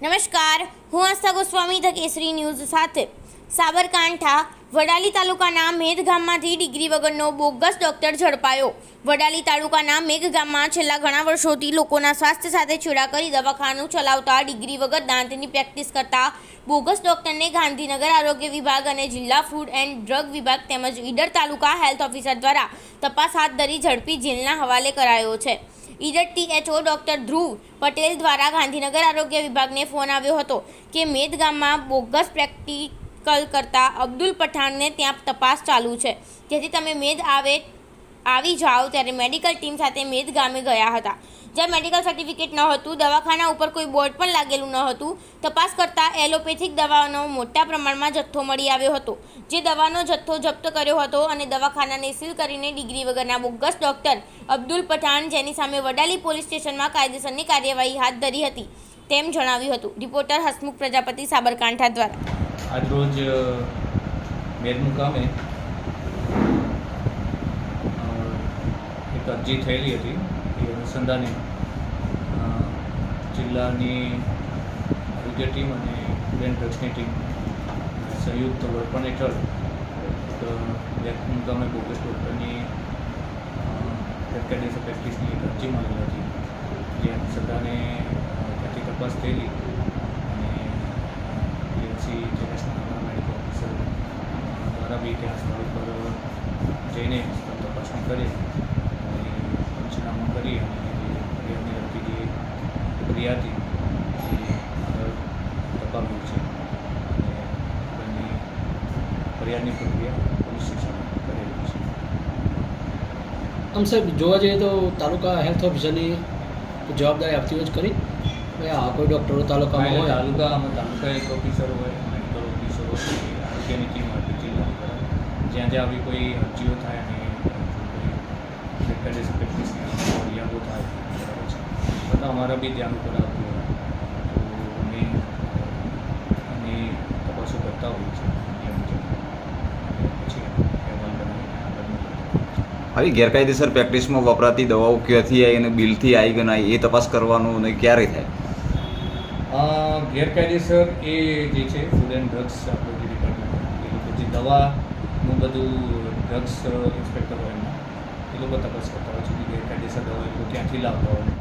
નમસ્કાર, હું આસ્થા Goswami, the Kesari news સાથે. સાબરકાંઠા, વડાલી તાલુકાના મેઘ ગામમાંથી ડિગ્રી વગરનો બોગસ ડોક્ટર ઝડપાયો. વડાલી તાલુકાના મેઘ ગામમાં છેલ્લા ઘણા વર્ષોથી લોકોના સ્વાસ્થ્ય સાથે છેડા કરી દવાખાનું ચલાવતા ડિગ્રી વગર દાંતની પ્રેક્ટિસ કરતા બોગસ ડોક્ટરને ગાંધીનગર આરોગ્ય વિભાગ અને જિલ્લા ફૂડ એન્ડ ડ્રગ વિભાગ તેમજ ઈડર તાલુકા હેલ્થ ઓફિસર દ્વારા તપાસ હાથ ધરી ઝડપી જેલના હવાલે કરાયો છે. ઈડર ટીએચઓ ડોક્ટર ધ્રુવ પટેલ દ્વારા ગાંધીનગર આરોગ્ય વિભાગને ફોન આવ્યો હતો કે મેદ ગામમાં બોગસ પ્રેક્ટિકલ કરતા અબ્દુલ પઠાણને ત્યાં તપાસ ચાલુ છે. જેથી તમે મેદ આવે આવી જાઓ ત્યારે મેડિકલ ટીમ સાથે મેદ ગામે ગયા હતા. જ્યાં મેડિકલ સર્ટિફિકેટ ન હતું, દવાખાના ઉપર કોઈ બોર્ડ પણ લાગેલું ન હતું, તપાસ કરતાં એલોપેથિક દવાનો મોટા પ્રમાણમાં જથ્થો મળી આવ્યો હતો. જે દવાનો જથ્થો જપ્ત કર્યો હતો અને દવાખાનાને સીલ કરીને ડિગ્રી વગરના બોગસ ડોક્ટર અબ્દુલ પઠાણ જેની સામે વડાલી પોલીસ સ્ટેશનમાં કાયદેસરની કાર્યવાહી હાથ ધરી હતી તેમ જણાવ્યું હતું. રિપોર્ટર હસમુખ પ્રજાપતિ સાબરકાંઠા દ્વારા. આજરોજ મેર અરજી થયેલી હતી, એ અનુસંધાને જિલ્લાની આરોગ્ય ટીમ અને ફૂડ ડ્રગ્સની ટીમ સંયુક્ત વડપણ હેઠળ મેર મુકામે બોગસ ડૉક્ટરની ગેરકાયદેસર પ્રેક્ટિસની અરજી મળેલી હતી. જે અનુસંધાને ત્યાંથી તપાસ થયેલી અને એલસી જેએસના મેડિકલ ઓફિસર દ્વારા બી ત્યાં સ્થળ પર જઈને તપાસણી કરી. પંચનામું કરી અને લગતી જે પ્રક્રિયા હતી એ છે. અને ફરિયાદની પ્રક્રિયા પોલીસ સ્ટેશનમાં કરેલી છે. આમ સાહેબ જોવા જઈએ તો તાલુકા હેલ્થ ઓફિસરની જવાબદારી આપતી જ કરી કોઈ ડૉક્ટરો તાલુકામાં હોય? તાલુકામાં તાલુકા એક ઓફિસર હોય મેડિકલ ઓફિસર હોય આરોગ્યની ટીમ હોય જિલ્લા જ્યાં જ્યાં આવી કોઈ અરજીઓ થાય અને ફરિયાદો થાય. બરાબર છે? બધા અમારા બી ધ્યાન ઉપર આવતું હોય. તો અમે અને તપાસો કરતા હોઈએ છીએ. હવે ગેરકાયદેસર પ્રેક્ટિસમાં વપરાતી દવાઓ ક્યાંથી આવી અને બિલથી આવી કે ના એ તપાસ કરવાનું અને ક્યારે થાય? ગેરકાયદેસર એ જે છે ફૂડ એન્ડ ડ્રગ્સ આપણું જે ડિપાર્ટમેન્ટ એ લોકો જે દવાનું બધું ડ્રગ્સ ઇન્સ્પેક્ટર હોય એમના એ લોકો તપાસ કરતા હોય છે કે ગેરકાયદેસર દવા એ લોકો ક્યાંથી લાવતા હોય.